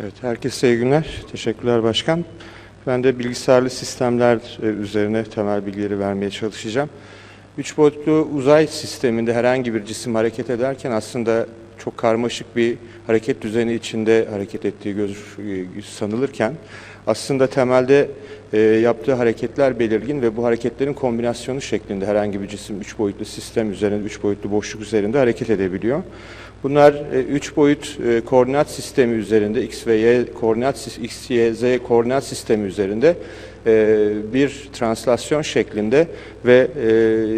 Evet, herkese iyi günler. Teşekkürler Başkan. Ben de bilgisayarlı sistemler e, üzerine temel bilgileri vermeye çalışacağım. Üç boyutlu uzay sisteminde herhangi bir cisim hareket ederken aslında çok karmaşık bir hareket düzeni içinde hareket ettiği göz, e, sanılırken aslında temelde e, yaptığı hareketler belirgin ve bu hareketlerin kombinasyonu şeklinde herhangi bir cisim üç boyutlu sistem üzerinde, üç boyutlu boşluk üzerinde hareket edebiliyor. Bunlar e, üç boyut e, koordinat sistemi üzerinde x ve y koordinat x, y, z koordinat sistemi üzerinde e, bir translasyon şeklinde ve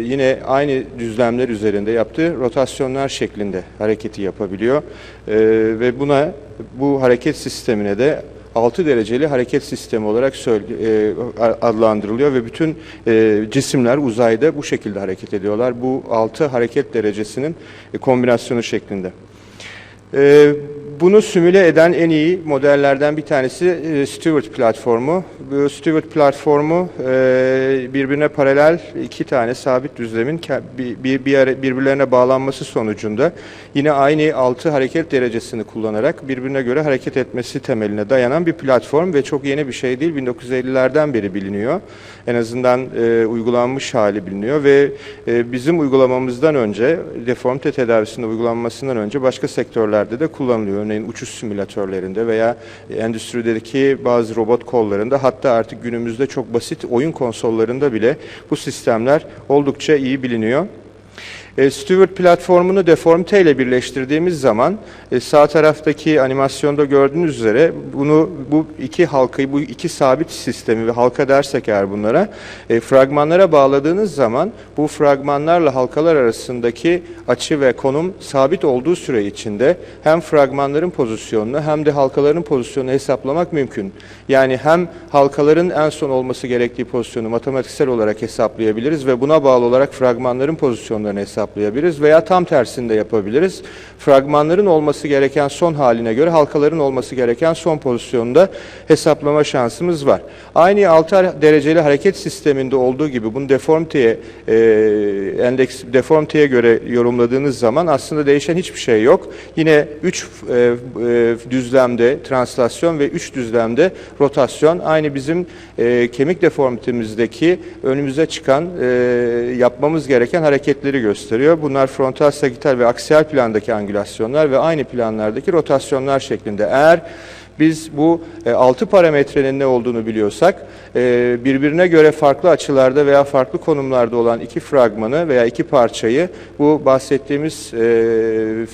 yine aynı düzlemler üzerinde yaptığı rotasyonlar şeklinde hareketi yapabiliyor. Ve buna bu hareket sistemine de 6 dereceli hareket sistemi olarak e, adlandırılıyor ve bütün e, cisimler uzayda bu şekilde hareket ediyorlar. Bu 6 hareket derecesinin e, kombinasyonu şeklinde. Bunu simüle eden en iyi modellerden bir tanesi e, Stewart platformu. Bu Stewart platformu e, birbirine paralel iki tane sabit düzlemin birbirlerine bağlanması sonucunda yine aynı altı hareket derecesini kullanarak birbirine göre hareket etmesi temeline dayanan bir platform ve çok yeni bir şey değil. 1950'lerden beri biliniyor. En azından e, uygulanmış hali biliniyor ve bizim uygulamamızdan önce deformite tedavisinde uygulanmasından önce başka sektörlerde de kullanılıyor. Örneğin uçuş simülatörlerinde veya endüstrideki bazı robot kollarında hatta artık günümüzde çok basit oyun konsollarında bile bu sistemler oldukça iyi biliniyor. E, Stewart platformunu deformite ile birleştirdiğimiz zaman e, sağ taraftaki animasyonda gördüğünüz üzere bunu bu iki halkayı bu iki sabit sistemi ve halka dersek eğer bunlara e, fragmanlara bağladığınız zaman bu fragmanlarla halkalar arasındaki açı ve konum sabit olduğu süre içinde hem fragmanların pozisyonunu hem de halkaların pozisyonunu hesaplamak mümkün. Yani hem halkaların en son olması gerektiği pozisyonu matematiksel olarak hesaplayabiliriz ve buna bağlı olarak fragmanların pozisyonlarını hesaplayabiliriz veya tam tersini de yapabiliriz. Fragmanların olması gereken son haline göre halkaların olması gereken son pozisyonunda hesaplama şansımız var. Aynı 6 dereceli hareket sisteminde olduğu gibi bunu deformiteye e, endeks deformiteye göre yorumladığınız zaman aslında değişen hiçbir şey yok. Yine 3 düzlemde translasyon ve 3 düzlemde rotasyon aynı bizim e, kemik deformitemizdeki önümüze çıkan e, yapmamız gereken hareketleri gösteriyor. Bunlar frontal, sagital ve aksiyal plandaki angülasyonlar ve aynı planlardaki rotasyonlar şeklinde. Eğer biz bu e, altı parametrenin ne olduğunu biliyorsak e, birbirine göre farklı açılarda veya farklı konumlarda olan iki fragmanı veya iki parçayı bu bahsettiğimiz e,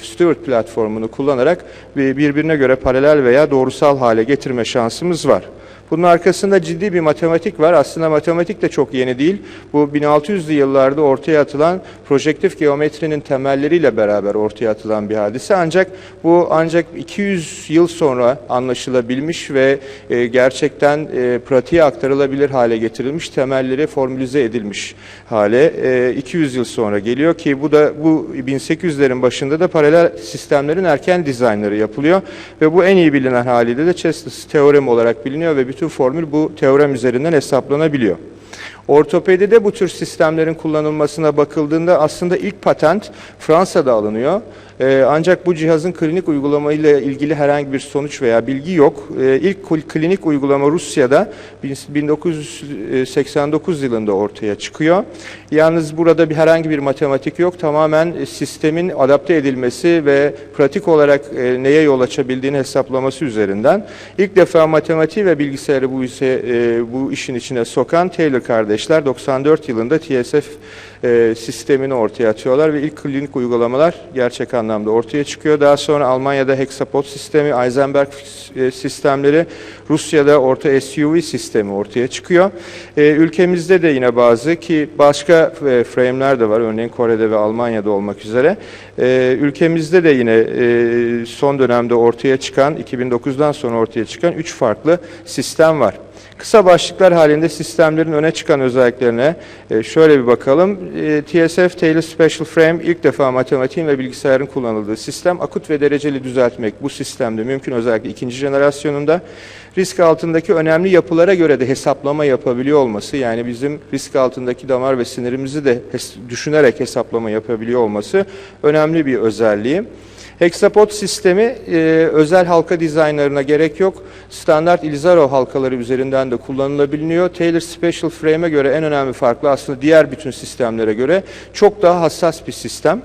Stewart platformunu kullanarak bir- birbirine göre paralel veya doğrusal hale getirme şansımız var. Bunun arkasında ciddi bir matematik var. Aslında matematik de çok yeni değil. Bu 1600'lü yıllarda ortaya atılan projektif geometrinin temelleriyle beraber ortaya atılan bir hadise. Ancak bu ancak 200 yıl sonra anlaşılabilmiş ve e, gerçekten e, pratiğe aktarılabilir hale getirilmiş, temelleri formülize edilmiş hale e, 200 yıl sonra geliyor ki bu da bu 1800'lerin başında da paralel sistemlerin erken dizaynları yapılıyor ve bu en iyi bilinen haliyle de Chestus teoremi olarak biliniyor ve bütün formül bu teorem üzerinden hesaplanabiliyor. Ortopedide bu tür sistemlerin kullanılmasına bakıldığında aslında ilk patent Fransa'da alınıyor. Ee, ancak bu cihazın klinik uygulamayla ilgili herhangi bir sonuç veya bilgi yok. Ee, ilk klinik uygulama Rusya'da bin- 1989 yılında ortaya çıkıyor. Yalnız burada bir herhangi bir matematik yok. Tamamen e, sistemin adapte edilmesi ve pratik olarak e, neye yol açabildiğini hesaplaması üzerinden. İlk defa matematiği ve bilgisayarı bu, ise, e, bu işin içine sokan Taylor kardeşler 94 yılında TSF e, sistemini ortaya atıyorlar ve ilk klinik uygulamalar gerçek anlamda ortaya çıkıyor. Daha sonra Almanya'da hexapod sistemi, Eisenberg e, sistemleri, Rusya'da orta SUV sistemi ortaya çıkıyor. E, ülkemizde de yine bazı ki başka e, frame'ler de var örneğin Kore'de ve Almanya'da olmak üzere. E, ülkemizde de yine e, son dönemde ortaya çıkan 2009'dan sonra ortaya çıkan 3 farklı sistem var. Kısa başlıklar halinde sistemlerin öne çıkan özelliklerine e, şöyle bir bakalım. E, TSF Taylor Special Frame ilk defa matematiğin ve bilgisayarın kullanıldığı sistem. Akut ve dereceli düzeltmek bu sistemde mümkün özellikle ikinci jenerasyonunda. Risk altındaki önemli yapılara göre de hesaplama yapabiliyor olması yani bizim risk altındaki damar ve sinirimizi de düşünerek hesaplama yapabiliyor olması önemli bir özelliği. Hexapod sistemi e, özel halka dizaynlarına gerek yok. Standart Ilizaro halkaları üzerinden de kullanılabiliyor. Taylor Special Frame'e göre en önemli farklı aslında diğer bütün sistemlere göre çok daha hassas bir sistem.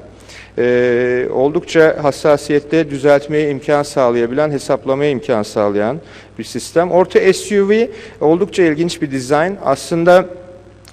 Ee, oldukça hassasiyette düzeltmeye imkan sağlayabilen, hesaplamaya imkan sağlayan bir sistem. Orta SUV oldukça ilginç bir dizayn. Aslında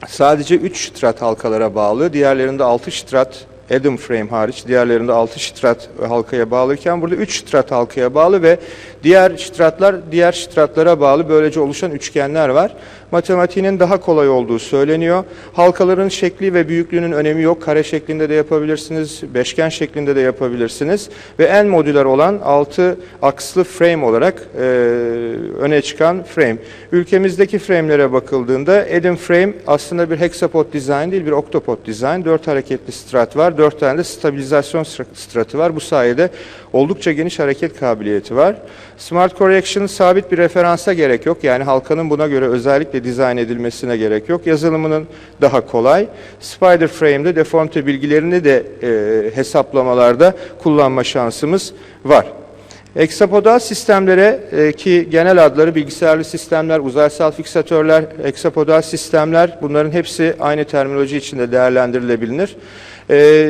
sadece 3 strat halkalara bağlı. Diğerlerinde 6 strat Adam frame hariç diğerlerinde 6 strat halkaya bağlıyken burada 3 strat halkaya bağlı ve diğer stratlar diğer stratlara bağlı böylece oluşan üçgenler var. Matematiğinin daha kolay olduğu söyleniyor. Halkaların şekli ve büyüklüğünün önemi yok. Kare şeklinde de yapabilirsiniz, beşgen şeklinde de yapabilirsiniz ve en modüler olan 6 akslı frame olarak e, öne çıkan frame. Ülkemizdeki frame'lere bakıldığında Adam frame aslında bir hexapod design değil bir octopod design. 4 hareketli strat var. 4 tane de stabilizasyon stratı var. Bu sayede oldukça geniş hareket kabiliyeti var. Smart Correction sabit bir referansa gerek yok. Yani halkanın buna göre özellikle dizayn edilmesine gerek yok. Yazılımının daha kolay. Spider Frame'de deformite bilgilerini de e, hesaplamalarda kullanma şansımız var. Hexapodal sistemlere e, ki genel adları bilgisayarlı sistemler, uzaysal fiksatörler, hexapodal sistemler bunların hepsi aynı terminoloji içinde değerlendirilebilir. E,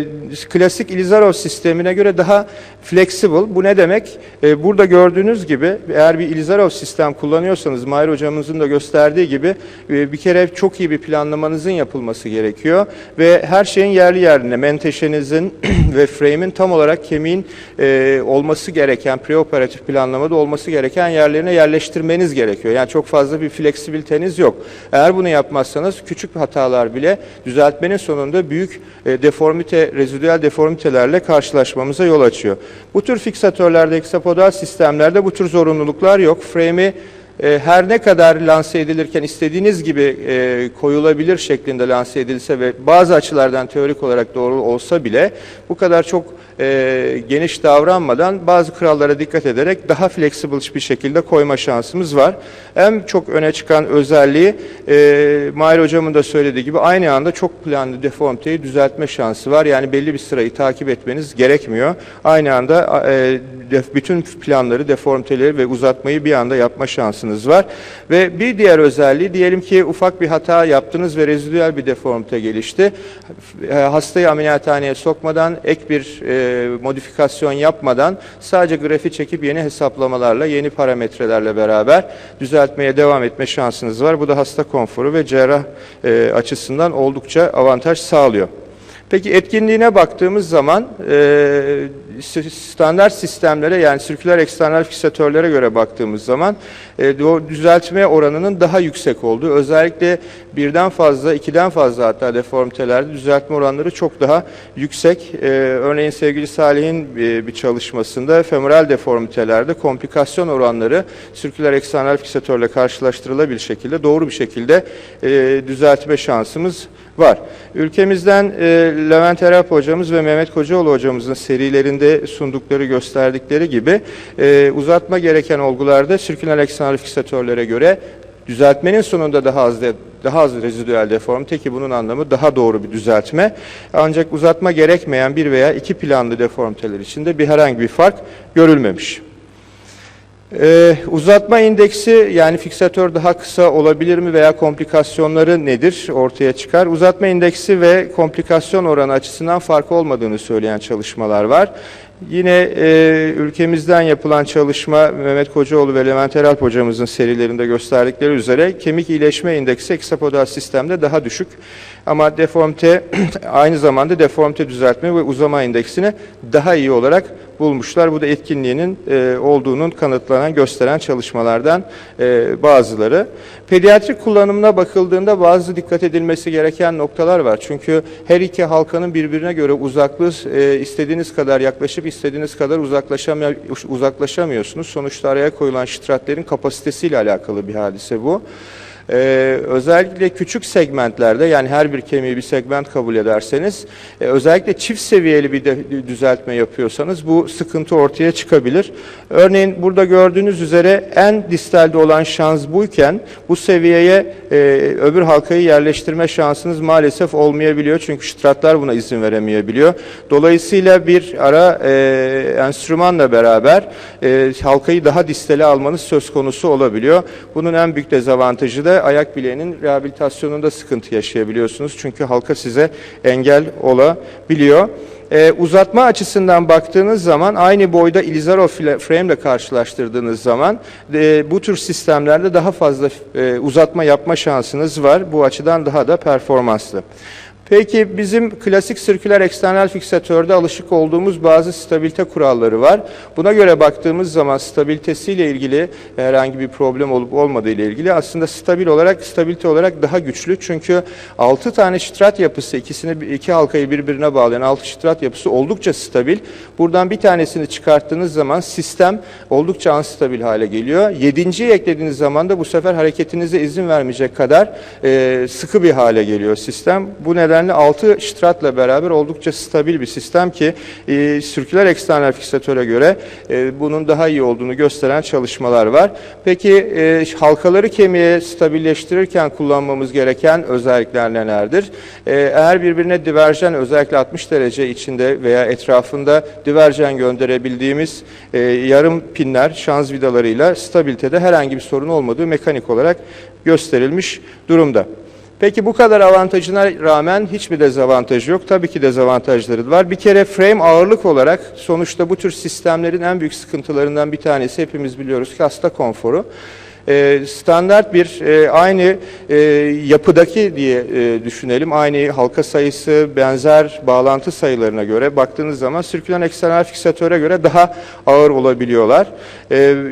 klasik Ilizarov sistemine göre daha flexible. Bu ne demek? E, burada gördüğünüz gibi eğer bir Ilizarov sistem kullanıyorsanız Mahir hocamızın da gösterdiği gibi e, bir kere çok iyi bir planlamanızın yapılması gerekiyor ve her şeyin yerli yerine menteşenizin ve frame'in tam olarak kemiğin e, olması gereken preoperatif planlamada olması gereken yerlerine yerleştirmeniz gerekiyor. Yani çok fazla bir fleksibiliteniz yok. Eğer bunu yapmazsanız küçük hatalar bile düzeltmenin sonunda büyük e, deformite, rezidüel deformitelerle karşılaşmamıza yol açıyor. Bu tür fiksatörlerde, hexapodal sistemlerde bu tür zorunluluklar yok. Frame'i e, her ne kadar lanse edilirken istediğiniz gibi e, koyulabilir şeklinde lanse edilse ve bazı açılardan teorik olarak doğru olsa bile bu kadar çok e, geniş davranmadan bazı kurallara dikkat ederek daha flexible bir şekilde koyma şansımız var. En çok öne çıkan özelliği e, Mahir hocamın da söylediği gibi aynı anda çok planlı deformiteyi düzeltme şansı var. Yani belli bir sırayı takip etmeniz gerekmiyor. Aynı anda e, def, bütün planları, deformiteleri ve uzatmayı bir anda yapma şansınız var. Ve bir diğer özelliği diyelim ki ufak bir hata yaptınız ve rezidüel bir deformite gelişti. E, hastayı ameliyathaneye sokmadan ek bir e, modifikasyon yapmadan sadece grafi çekip yeni hesaplamalarla, yeni parametrelerle beraber düzeltmeye devam etme şansınız var. Bu da hasta konforu ve cerrah e, açısından oldukça avantaj sağlıyor. Peki etkinliğine baktığımız zaman e, standart sistemlere yani sirküler eksternal fiksatörlere göre baktığımız zaman e, düzeltme oranının daha yüksek olduğu özellikle birden fazla ikiden fazla hatta deformitelerde düzeltme oranları çok daha yüksek. E, örneğin sevgili Salih'in e, bir çalışmasında femoral deformitelerde komplikasyon oranları sirküler eksternal fiksatörle karşılaştırılabilir şekilde doğru bir şekilde e, düzeltme şansımız var. Ülkemizden e, Levent Erap hocamız ve Mehmet Kocaoğlu hocamızın serilerinde sundukları gösterdikleri gibi e, uzatma gereken olgularda sirküler eksternal fiksatörlere göre düzeltmenin sonunda daha az de, daha az rezidüel deformite ki bunun anlamı daha doğru bir düzeltme. Ancak uzatma gerekmeyen bir veya iki planlı deformiteler içinde bir herhangi bir fark görülmemiş. Ee, uzatma indeksi yani fiksatör daha kısa olabilir mi veya komplikasyonları nedir ortaya çıkar. Uzatma indeksi ve komplikasyon oranı açısından fark olmadığını söyleyen çalışmalar var. Yine e, ülkemizden yapılan çalışma Mehmet Kocaoğlu ve Levent Eralp hocamızın serilerinde gösterdikleri üzere kemik iyileşme indeksi eksapodal sistemde daha düşük. Ama deformite aynı zamanda deformite düzeltme ve uzama indeksini daha iyi olarak bulmuşlar. Bu da etkinliğinin e, olduğunun kanıtlanan gösteren çalışmalardan e, bazıları. Pediatrik kullanımına bakıldığında bazı dikkat edilmesi gereken noktalar var. Çünkü her iki halkanın birbirine göre uzaklığı e, istediğiniz kadar yaklaşıp istediğiniz kadar uzaklaşamay uzaklaşamıyorsunuz. Sonuçta araya koyulan şitratlerin kapasitesiyle alakalı bir hadise bu. Ee, özellikle küçük segmentlerde yani her bir kemiği bir segment kabul ederseniz e, özellikle çift seviyeli bir de, düzeltme yapıyorsanız bu sıkıntı ortaya çıkabilir. Örneğin burada gördüğünüz üzere en distalde olan şans buyken bu seviyeye e, öbür halkayı yerleştirme şansınız maalesef olmayabiliyor. Çünkü ştratlar buna izin veremeyebiliyor. Dolayısıyla bir ara e, enstrümanla beraber e, halkayı daha distale almanız söz konusu olabiliyor. Bunun en büyük dezavantajı da ayak bileğinin rehabilitasyonunda sıkıntı yaşayabiliyorsunuz. Çünkü halka size engel olabiliyor. Ee, uzatma açısından baktığınız zaman aynı boyda Ilizarov frame ile karşılaştırdığınız zaman e, bu tür sistemlerde daha fazla e, uzatma yapma şansınız var. Bu açıdan daha da performanslı. Peki bizim klasik sirküler eksternal fiksatörde alışık olduğumuz bazı stabilite kuralları var. Buna göre baktığımız zaman stabilitesiyle ilgili herhangi bir problem olup olmadığı ile ilgili aslında stabil olarak stabilite olarak daha güçlü. Çünkü 6 tane şitrat yapısı ikisini iki halkayı birbirine bağlayan 6 şitrat yapısı oldukça stabil. Buradan bir tanesini çıkarttığınız zaman sistem oldukça anstabil hale geliyor. Yedinciyi eklediğiniz zaman da bu sefer hareketinize izin vermeyecek kadar e, sıkı bir hale geliyor sistem. Bu nedenle 6 şitratla beraber oldukça stabil bir sistem ki e, sirküler eksternal fiksatöre göre e, bunun daha iyi olduğunu gösteren çalışmalar var. Peki e, halkaları kemiğe stabilleştirirken kullanmamız gereken özellikler nelerdir? E, eğer birbirine diverjen özellikle 60 derece içinde veya etrafında diverjen gönderebildiğimiz e, yarım pinler şanz vidalarıyla stabilitede herhangi bir sorun olmadığı mekanik olarak gösterilmiş durumda. Peki bu kadar avantajına rağmen hiçbir dezavantajı yok. Tabii ki dezavantajları var. Bir kere frame ağırlık olarak sonuçta bu tür sistemlerin en büyük sıkıntılarından bir tanesi hepimiz biliyoruz ki hasta konforu. Ee, standart bir e, aynı e, yapıdaki diye e, düşünelim. Aynı halka sayısı, benzer bağlantı sayılarına göre baktığınız zaman sirkülen eksternal fiksatöre göre daha ağır olabiliyorlar.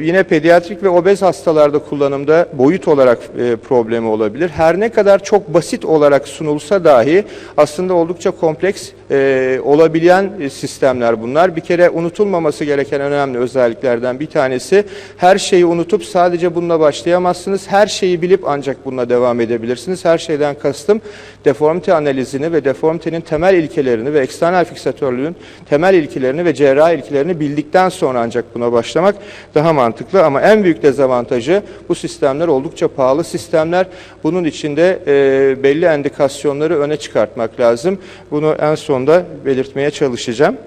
Yine pediatrik ve obez hastalarda kullanımda boyut olarak e, problemi olabilir. Her ne kadar çok basit olarak sunulsa dahi aslında oldukça kompleks e, olabilen e, sistemler bunlar. Bir kere unutulmaması gereken önemli özelliklerden bir tanesi her şeyi unutup sadece bununla başlayamazsınız. Her şeyi bilip ancak bununla devam edebilirsiniz. Her şeyden kastım deformite analizini ve deformitenin temel ilkelerini ve eksternal fiksatörlüğün temel ilkelerini ve cerrahi ilkelerini bildikten sonra ancak buna başlamak daha mantıklı. Ama en büyük dezavantajı bu sistemler oldukça pahalı sistemler. Bunun içinde e, belli endikasyonları öne çıkartmak lazım. Bunu en sonda belirtmeye çalışacağım.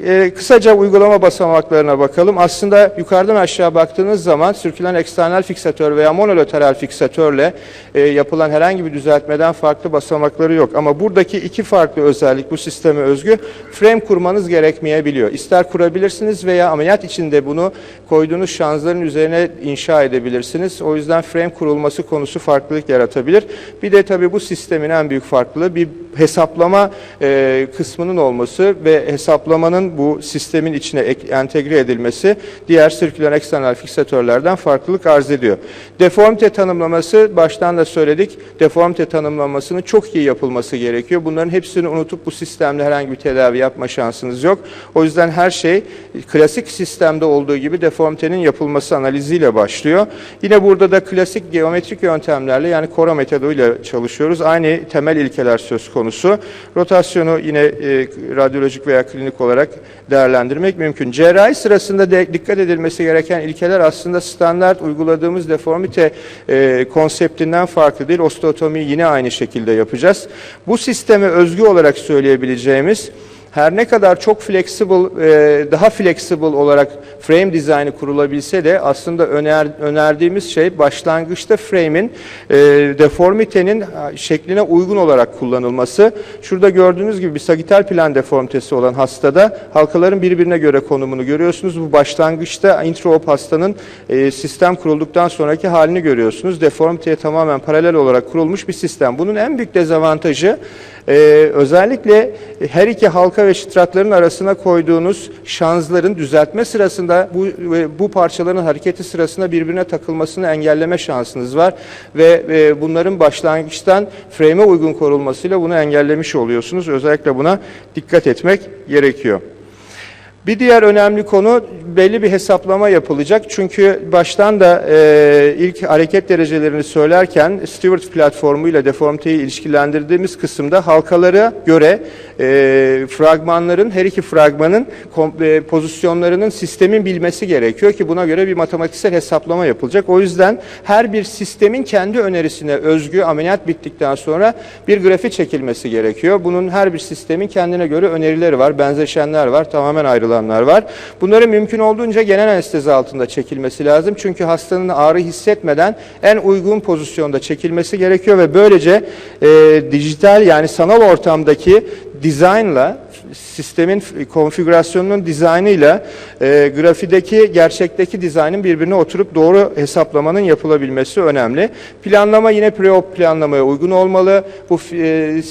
Ee, kısaca uygulama basamaklarına bakalım. Aslında yukarıdan aşağı baktığınız zaman sirkülen eksternal fiksatör veya monolateral fiksatörle e, yapılan herhangi bir düzeltmeden farklı basamakları yok. Ama buradaki iki farklı özellik bu sisteme özgü. Frame kurmanız gerekmeyebiliyor. İster kurabilirsiniz veya ameliyat içinde bunu koyduğunuz şanzların üzerine inşa edebilirsiniz. O yüzden frame kurulması konusu farklılık yaratabilir. Bir de tabii bu sistemin en büyük farklılığı bir hesaplama e, kısmının olması ve hesaplamanın bu sistemin içine entegre edilmesi diğer sirküler eksternal fiksatörlerden farklılık arz ediyor. Deformite tanımlaması baştan da söyledik. Deformite tanımlamasının çok iyi yapılması gerekiyor. Bunların hepsini unutup bu sistemle herhangi bir tedavi yapma şansınız yok. O yüzden her şey klasik sistemde olduğu gibi deformitenin yapılması analiziyle başlıyor. Yine burada da klasik geometrik yöntemlerle yani Cora metoduyla çalışıyoruz. Aynı temel ilkeler söz konusu. Rotasyonu yine e, radyolojik veya klinik olarak değerlendirmek mümkün. Cerrahi sırasında de dikkat edilmesi gereken ilkeler aslında standart uyguladığımız deformite e, konseptinden farklı değil. Osteotomiyi yine aynı şekilde yapacağız. Bu sisteme özgü olarak söyleyebileceğimiz her ne kadar çok flexible, e, daha flexible olarak frame dizaynı kurulabilse de aslında öner, önerdiğimiz şey başlangıçta frame'in e, deformitenin e, şekline uygun olarak kullanılması. Şurada gördüğünüz gibi bir sagital plan deformitesi olan hastada halkaların birbirine göre konumunu görüyorsunuz. Bu başlangıçta intraop hastanın e, sistem kurulduktan sonraki halini görüyorsunuz. Deformiteye tamamen paralel olarak kurulmuş bir sistem. Bunun en büyük dezavantajı ee, özellikle her iki halka ve şitratların arasına koyduğunuz şanzların düzeltme sırasında bu ve bu parçaların hareketi sırasında birbirine takılmasını engelleme şansınız var ve e, bunların başlangıçtan frame'e uygun korulmasıyla bunu engellemiş oluyorsunuz. Özellikle buna dikkat etmek gerekiyor. Bir diğer önemli konu belli bir hesaplama yapılacak. Çünkü baştan da e, ilk hareket derecelerini söylerken Stewart platformu ile deformiteyi ilişkilendirdiğimiz kısımda halkalara göre e, fragmanların, her iki fragmanın e, pozisyonlarının sistemin bilmesi gerekiyor ki buna göre bir matematiksel hesaplama yapılacak. O yüzden her bir sistemin kendi önerisine özgü ameliyat bittikten sonra bir grafi çekilmesi gerekiyor. Bunun her bir sistemin kendine göre önerileri var, benzeşenler var, tamamen ayrılanlar var. Bunların mümkün olduğunca genel anestezi altında çekilmesi lazım. Çünkü hastanın ağrı hissetmeden en uygun pozisyonda çekilmesi gerekiyor ve böylece e, dijital yani sanal ortamdaki dizaynla sistemin konfigürasyonunun dizaynıyla e, grafideki gerçekteki dizaynın birbirine oturup doğru hesaplamanın yapılabilmesi önemli. Planlama yine pre-op planlamaya uygun olmalı. Bu e,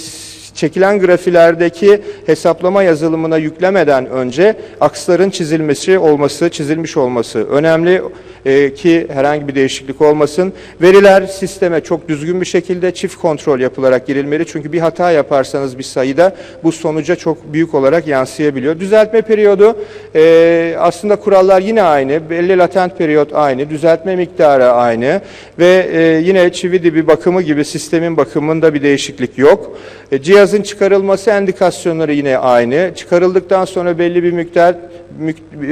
çekilen grafilerdeki hesaplama yazılımına yüklemeden önce aksların çizilmesi olması, çizilmiş olması önemli e, ki herhangi bir değişiklik olmasın. Veriler sisteme çok düzgün bir şekilde çift kontrol yapılarak girilmeli. Çünkü bir hata yaparsanız bir sayıda bu sonuca çok büyük olarak yansıyabiliyor. Düzeltme periyodu e, aslında kurallar yine aynı. Belli latent periyot aynı. Düzeltme miktarı aynı. Ve e, yine çivi dibi bakımı gibi sistemin bakımında bir değişiklik yok. E, cihazın çıkarılması endikasyonları yine aynı. Çıkarıldıktan sonra belli bir miktar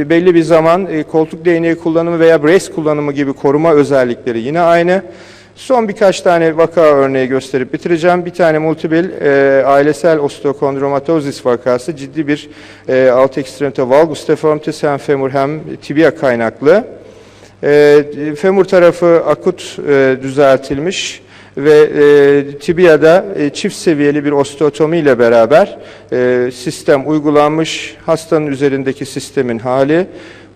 belli bir zaman e, koltuk değneği kullanımı veya brace kullanımı gibi koruma özellikleri yine aynı. Son birkaç tane vaka örneği gösterip bitireceğim. Bir tane multiple e, ailesel osteokondromatozis vakası ciddi bir e, alt ekstremite valgus deformitesi hem femur hem tibia kaynaklı. E, femur tarafı akut e, düzeltilmiş ve e, tibiyada e, çift seviyeli bir osteotomi ile beraber e, sistem uygulanmış. Hastanın üzerindeki sistemin hali.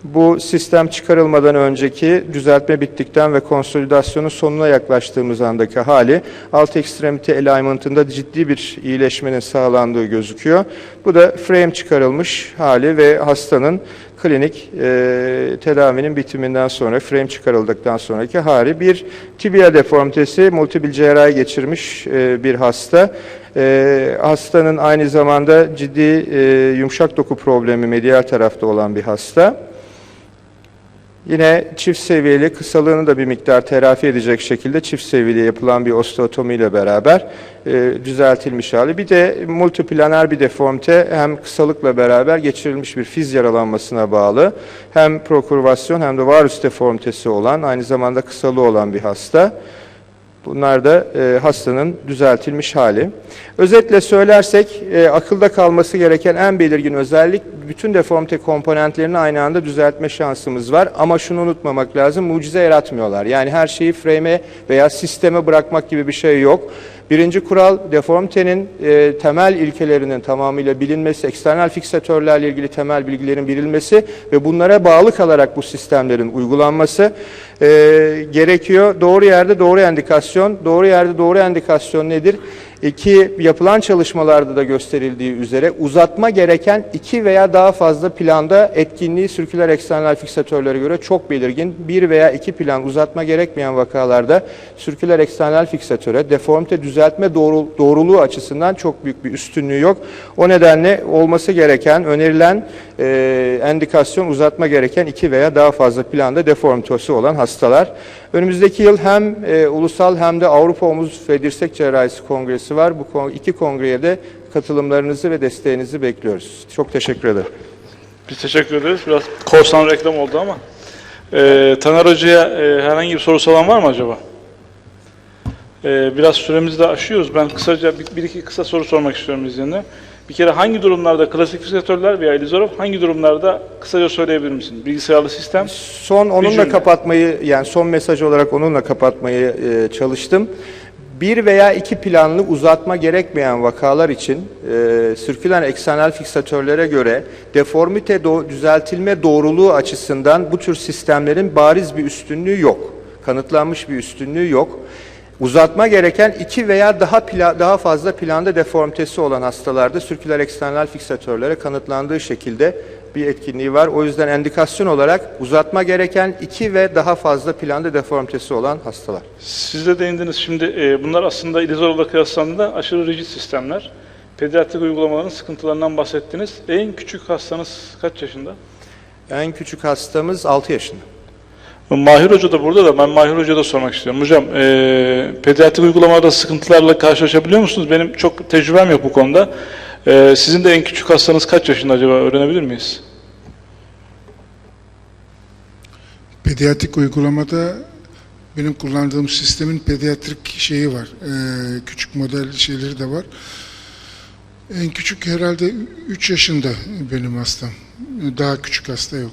Bu sistem çıkarılmadan önceki düzeltme bittikten ve konsolidasyonun sonuna yaklaştığımız andaki hali alt ekstremite alignment'ında ciddi bir iyileşmenin sağlandığı gözüküyor. Bu da frame çıkarılmış hali ve hastanın klinik e, tedavinin bitiminden sonra frame çıkarıldıktan sonraki hali bir tibia deformitesi multiple cerrahi geçirmiş e, bir hasta. E, hastanın aynı zamanda ciddi e, yumuşak doku problemi medial tarafta olan bir hasta. Yine çift seviyeli kısalığını da bir miktar telafi edecek şekilde çift seviyeli yapılan bir osteotomi ile beraber e, düzeltilmiş hali. Bir de multiplaner bir deformite hem kısalıkla beraber geçirilmiş bir fiz yaralanmasına bağlı hem prokurvasyon hem de varus deformitesi olan aynı zamanda kısalığı olan bir hasta. Bunlar da e, hastanın düzeltilmiş hali. Özetle söylersek e, akılda kalması gereken en belirgin özellik bütün deformite komponentlerini aynı anda düzeltme şansımız var. Ama şunu unutmamak lazım mucize yaratmıyorlar. Yani her şeyi frame'e veya sisteme bırakmak gibi bir şey yok. Birinci kural deformitenin e, temel ilkelerinin tamamıyla bilinmesi, eksternal fiksatörlerle ilgili temel bilgilerin bilinmesi ve bunlara bağlı kalarak bu sistemlerin uygulanması e, gerekiyor. Doğru yerde doğru endikasyon, doğru yerde doğru endikasyon nedir? İki, yapılan çalışmalarda da gösterildiği üzere uzatma gereken iki veya daha fazla planda etkinliği sirküler eksternal fiksatörlere göre çok belirgin. Bir veya iki plan uzatma gerekmeyen vakalarda sirküler eksternal fiksatöre deformite düzeltme doğru, doğruluğu açısından çok büyük bir üstünlüğü yok. O nedenle olması gereken, önerilen e, endikasyon uzatma gereken iki veya daha fazla planda deformitesi olan hastalar. Önümüzdeki yıl hem e, ulusal hem de Avrupa Omuz ve Dirsek Cerrahisi Kongresi var. Bu iki kongreye de katılımlarınızı ve desteğinizi bekliyoruz. Çok teşekkür ederim. Biz teşekkür ederiz. Biraz korsan reklam oldu ama. Ee, Taner Hoca'ya e, herhangi bir sorusu olan var mı acaba? Ee, biraz süremizi de aşıyoruz. Ben kısaca bir, bir iki kısa soru sormak istiyorum izninle. Bir kere hangi durumlarda klasik fiksatörler veya Elizorov hangi durumlarda kısaca söyleyebilir misin? Bilgisayarlı sistem. Son onunla kapatmayı yani son mesaj olarak onunla kapatmayı e, çalıştım. Bir veya iki planlı uzatma gerekmeyen vakalar için e, sirküler eksenal fiksatörlere göre deformite do- düzeltilme doğruluğu açısından bu tür sistemlerin bariz bir üstünlüğü yok. Kanıtlanmış bir üstünlüğü yok. Uzatma gereken iki veya daha pla- daha fazla planda deformitesi olan hastalarda sirküler eksternal fiksatörlere kanıtlandığı şekilde bir etkinliği var. O yüzden endikasyon olarak uzatma gereken iki ve daha fazla planda deformitesi olan hastalar. Siz de değindiniz şimdi e, bunlar aslında Elizorov'la kıyaslandığında aşırı rigid sistemler. pediatrik uygulamaların sıkıntılarından bahsettiniz. En küçük hastanız kaç yaşında? En küçük hastamız 6 yaşında. Mahir Hoca da burada da ben Mahir Hoca'ya da sormak istiyorum. Hocam e, pediatrik uygulamalarda sıkıntılarla karşılaşabiliyor musunuz? Benim çok tecrübem yok bu konuda. E, sizin de en küçük hastanız kaç yaşında acaba öğrenebilir miyiz? Pediatrik uygulamada benim kullandığım sistemin pediatrik şeyi var. Ee, küçük model şeyleri de var. En küçük herhalde 3 yaşında benim hastam. Daha küçük hasta yok.